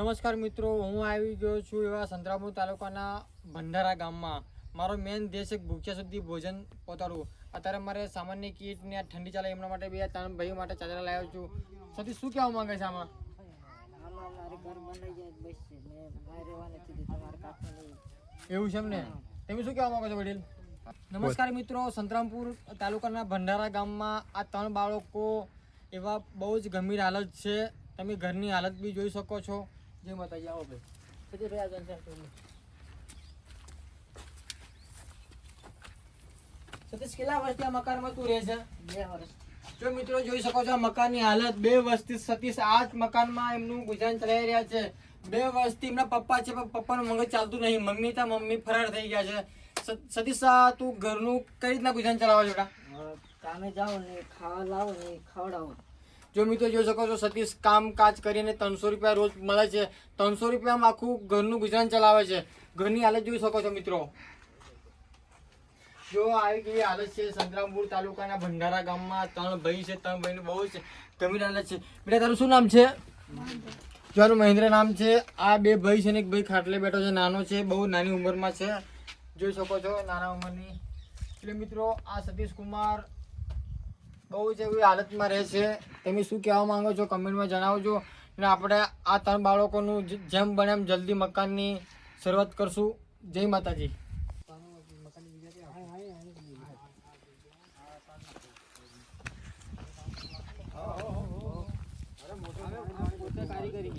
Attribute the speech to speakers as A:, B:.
A: નમસ્કાર મિત્રો, હું આવી ગયો છું એવા સંતરામપુર તાલુકાના ભંડારા ગામમાં. મારો મેન દેશ એક ભૂખ્યા સુધી ભોજન પહોંચાડવું અત્યારે મારે સામાન્ય કીટ ને ઠંડી ચાલે એમના માટે બે, ત્રણ ભાઈઓ માટે ચાદરા લાવ્યો છું. સતી, શું કહેવા માંગે છે આમાં? એવું છે એમ ને? તમે શું કહેવા માંગો છો, વડીલ? નમસ્કાર મિત્રો, સંતરામપુર તાલુકાના ભંડારા ગામમાં આ ત્રણ બાળકો એવા બહુ જ ગંભીર હાલત છે. તમે ઘરની હાલત બી જોઈ શકો છો. જે માતાજી આવો ભાઈ. સતીશભાઈ આ જણ છે. સતીશ કેટલા વર્ષથી આ મકાનમાં તું રહે છે?
B: બે વર્ષ.
A: જો મિત્રો જોઈ શકો છો આ મકાનની હાલત. બે વર્ષથી સતીશ આ જ મકાનમાં એમનું ગુજરાન ચલાવી રહ્યા છે. બે વર્ષથી એમના પપ્પા છે પણ પપ્પાનું મગજ ચાલતું નહીં. મમ્મી તા મમ્મી ફરાર થઈ ગયા છે. સતીશ આ તું ઘરનું કઈ રીતના ગુજરાન ચલાવો છો
B: કામે જાઓ ને ખાવા લાવો ને ખવડાવો.
A: જો મિત્રો જોઈ શકો છો, સતીશ કામકાજ કરીને ત્રણસો રૂપિયા રોજ મળે છે. ત્રણસો રૂપિયામાં આખું ઘરનું ગુજરાન ચલાવે છે. ઘરની હાલત જોઈ શકો છો મિત્રો. જો આવી કેવી હાલત છે, સંતરામપુર તાલુકાના ભંડારા ગામમાં ત્રણ ભાઈ છે, ત્રણ ભાઈનું બહુ જ ગંભીર હાલત છે. બેટા, તારું શું નામ છે? જોનું મહેન્દ્ર નામ છે. આ બે ભાઈ છે ને, એક ભાઈ ખાટલે બેઠો છે, નાનો છે, બહુ નાની ઉંમરમાં છે. જોઈ શકો છો, નાના ઉંમરની. એટલે મિત્રો, આ સતીશ કુમાર બહુ જ એવી હાલતમાં રહે છે. તમે શું કહેવા માંગો છો કમેન્ટમાં જણાવજો. અને આપણે આ ત્રણ બાળકોનું જેમ બને એમ જલ્દી મકાનની શરૂઆત કરશું. જય માતાજી. કારીગરી